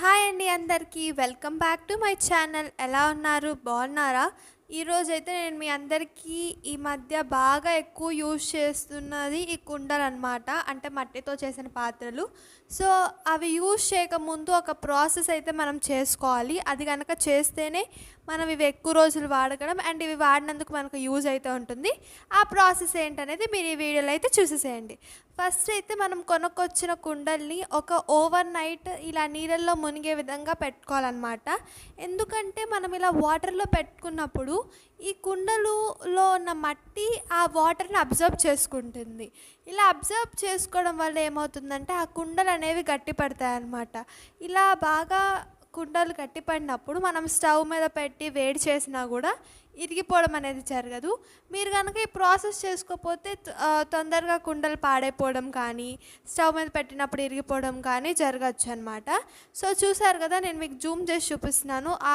Hi అండి అందరికీ. Welcome back to my channel. ఎలా ఉన్నారు? బాగున్నారా? ఈరోజైతే నేను మీ అందరికీ ఈ మధ్య బాగా ఎక్కువ యూజ్ చేస్తున్నది ఈ కుండలు అనమాట అంటే మట్టితో చేసిన పాత్రలు. సో అవి యూజ్ చేయకముందు ఒక ప్రాసెస్ అయితే మనం చేసుకోవాలి. అది కనుక చేస్తేనే మనం ఇవి ఎక్కువ రోజులు వాడగడం అండ్ ఇవి వాడినందుకు మనకు యూజ్ అయితే ఉంటుంది. ఆ ప్రాసెస్ ఏంటనేది మీరు ఈ వీడియోలో అయితే చూసేసేయండి. ఫస్ట్ అయితే మనం కొనుక్కొచ్చిన కుండల్ని ఒక ఓవర్ నైట్ ఇలా నీళ్ళల్లో మునిగే విధంగా పెట్టుకోవాలన్నమాట. ఎందుకంటే మనం ఇలా వాటర్లో పెట్టుకున్నప్పుడు ఈ కుండలులో ఉన్న మట్టి ఆ వాటర్ని అబ్జర్వ్ చేసుకుంటుంది. ఇలా అబ్జర్వ్ చేసుకోవడం వల్ల ఏమవుతుందంటే ఆ కుండలు అనేవి గట్టిపడతాయి అన్నమాట ఇలా బాగా కుండలు గట్టిపడినప్పుడు మనం స్టవ్ మీద పెట్టి వేడి చేసినా కూడా ఇరిగిపోవడం అనేది జరగదు. మీరు కనుక ఈ ప్రాసెస్ చేసుకోకపోతే తొందరగా కుండలు పాడైపోవడం కానీ స్టవ్ మీద పెట్టినప్పుడు ఇరిగిపోవడం కానీ జరగచ్చు అనమాట సో చూసారు కదా నేను మీకు జూమ్ చేసి చూపిస్తున్నాను. ఆ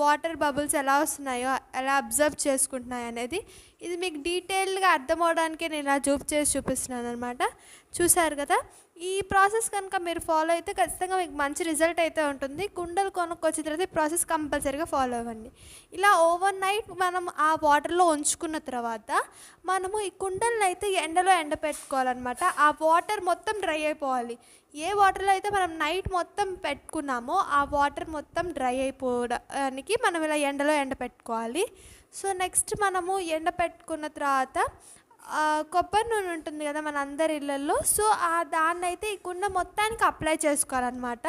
వాటర్ బబుల్స్ ఎలా వస్తున్నాయో ఎలా అబ్జర్వ్ చేసుకుంటున్నాయి అనేది. ఇది మీకు డీటెయిల్డ్గా అర్థం అవడానికే నేను ఇలా జూమ్ చేసి చూపిస్తున్నాను అనమాట చూసారు కదా ఈ ప్రాసెస్ కనుక మీరు ఫాలో అయితే ఖచ్చితంగా మీకు మంచి రిజల్ట్ అయితే ఉంటుంది. కుండలు కొనుక్కొచ్చిన తర్వాత ఈ ప్రాసెస్ కంపల్సరీగా ఫాలో అవ్వండి. ఇలా ఓవర్ నైట్ మనం ఆ వాటర్లో ఉంచుకున్న తర్వాత మనము ఈ కుండలను అయితే ఎండలో ఎండపెట్టుకోవాలన్నమాట. ఆ వాటర్ మొత్తం డ్రై అయిపోవాలి. ఏ వాటర్లో అయితే మనం నైట్ మొత్తం పెట్టుకున్నామో ఆ వాటర్ మొత్తం డ్రై అయిపోవడానికి మనం ఇలా ఎండలో ఎండపెట్టుకోవాలి. సో నెక్స్ట్ మనము ఎండ పెట్టుకున్న తర్వాత కొబ్బరి నూనె ఉంటుంది కదా మన అందరి ఇళ్ళల్లో. సో ఆ దాన్ని అయితే ఈ కుండ మొత్తానికి అప్లై చేసుకోవాలన్నమాట.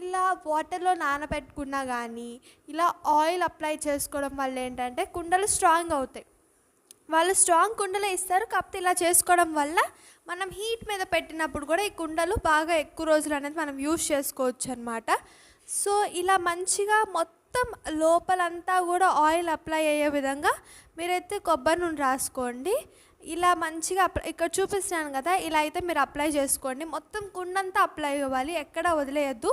ఇలా వాటర్లో నానబెట్టుకున్నా కానీ ఇలా ఆయిల్ అప్లై చేసుకోవడం వల్ల ఏంటంటే కుండలు స్ట్రాంగ్ అవుతాయి. వాళ్ళు స్ట్రాంగ్ కుండలే ఇస్తారు కాకపోతే ఇలా చేసుకోవడం వల్ల మనం హీట్ మీద పెట్టినప్పుడు కూడా ఈ కుండలు బాగా ఎక్కువ రోజులు అనేది మనం యూజ్ చేసుకోవచ్చు అనమాట సో ఇలా మంచిగా మొత్తం లోపలంతా కూడా ఆయిల్ అప్లై అయ్యే విధంగా మీరైతే కొబ్బరి నూనె రాసుకోండి. ఇలా మంచిగా అప్లై ఇక్కడ చూపిస్తున్నాను కదా ఇలా అయితే మీరు అప్లై చేసుకోండి. మొత్తం కుండంతా అప్లై అవ్వాలి. ఎక్కడ వదిలేయద్దు.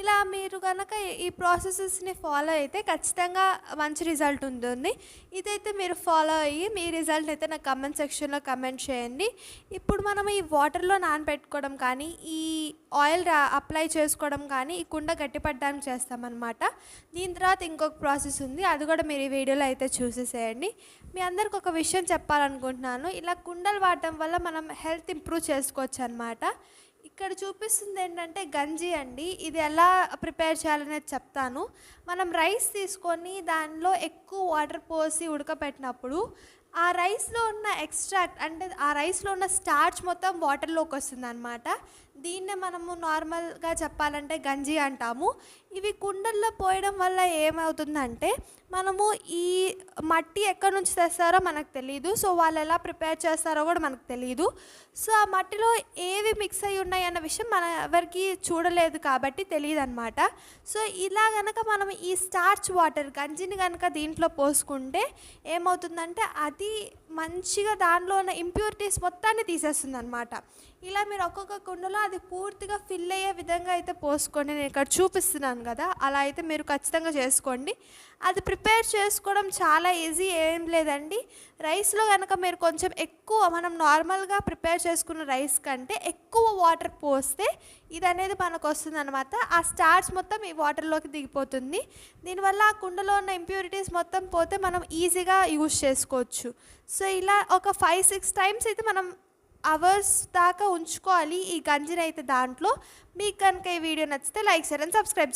ఇలా మీరు కనుక ఈ ప్రాసెసెస్ని ఫాలో అయితే ఖచ్చితంగా మంచి రిజల్ట్ ఉంటుంది. ఇదైతే మీరు ఫాలో అయ్యి మీ రిజల్ట్ అయితే నాకు కమెంట్ సెక్షన్లో కమెంట్ చేయండి. ఇప్పుడు మనం ఈ వాటర్లో నానబెట్టుకోవడం కానీ ఈ ఆయిల్ రా అప్లై చేసుకోవడం కానీ ఈ కుండ గట్టిపడడానికి చేస్తామన్నమాట. దీని తర్వాత ఇంకొక ప్రాసెస్ ఉంది. అది కూడా మీరు ఈ వీడియోలో అయితే చూసేసేయండి. మీ అందరికి ఒక విషయం చెప్పాలనుకుంటున్నాను. ఇలా కుండలు వాడటం వల్ల మనం హెల్త్ ఇంప్రూవ్ చేసుకోవచ్చు అనమాట ఇక్కడ చూపిస్తుంది ఏంటంటే గంజి అండి. ఇది ఎలా ప్రిపేర్ చేయాలనేది చెప్తాను. మనం రైస్ తీసుకొని దానిలో ఎక్కువ వాటర్ పోసి ఉడకపెట్టినప్పుడు ఆ రైస్లో ఉన్న ఎక్స్ట్రాక్ట్ అంటే ఆ రైస్లో ఉన్న స్టార్చ్ మొత్తం వాటర్లోకి వస్తుంది అనమాట దీన్నే మనము నార్మల్గా చెప్పాలంటే గంజి అంటాము. ఇవి కుండల్లో పోయడం వల్ల ఏమవుతుందంటే మనము ఈ మట్టి ఎక్కడి నుంచి తెస్తారో మనకు తెలియదు సో వాళ్ళు ఎలా ప్రిపేర్ చేస్తారో కూడా మనకు తెలియదు సో ఆ మట్టిలో ఏవి మిక్స్ అయి ఉన్నాయి అన్న విషయం మన ఎవరికి చూడలేదు కాబట్టి తెలియదు అనమాట సో ఇలా గనక మనం ఈ స్టార్చ్ వాటర్ గంజిని కనుక దీంట్లో పోసుకుంటే ఏమవుతుందంటే అది మంచిగా దానిలో ఉన్న ఇంప్యూరిటీస్ మొత్తాన్ని తీసేస్తుంది అనమాట ఇలా మీరు ఒక్కొక్క కుండలో అది పూర్తిగా ఫిల్ అయ్యే విధంగా అయితే పోసుకోండి. నేను ఇక్కడ చూపిస్తున్నాను కదా అలా అయితే మీరు ఖచ్చితంగా చేసుకోండి. అది ప్రిపేర్ చేసుకోవడం చాలా ఈజీ ఏం లేదండి. రైస్లో కనుక మీరు కొంచెం ఎక్కువ మనం నార్మల్గా ప్రిపేర్ చేసుకున్న రైస్ కంటే ఎక్కువ వాటర్ పోస్తే ఇది అనేది మనకు వస్తుంది అనమాట ఆ స్టార్చ్ మొత్తం ఈ వాటర్లోకి దిగిపోతుంది. దీనివల్ల ఆ కుండలో ఉన్న ఇంప్యూరిటీస్ మొత్తం పోతే మనం ఈజీగా యూజ్ చేసుకోవచ్చు. సో ఇలా ఒక ఫైవ్ సిక్స్ టైమ్స్ అయితే మనం అవర్స్ దాకా ఉంచుకోవాలి ఈ గంజిని అయితే దాంట్లో. మీకు కనుక ఈ వీడియో నచ్చితే లైక్ షేర్ అండ్ సబ్స్క్రైబ్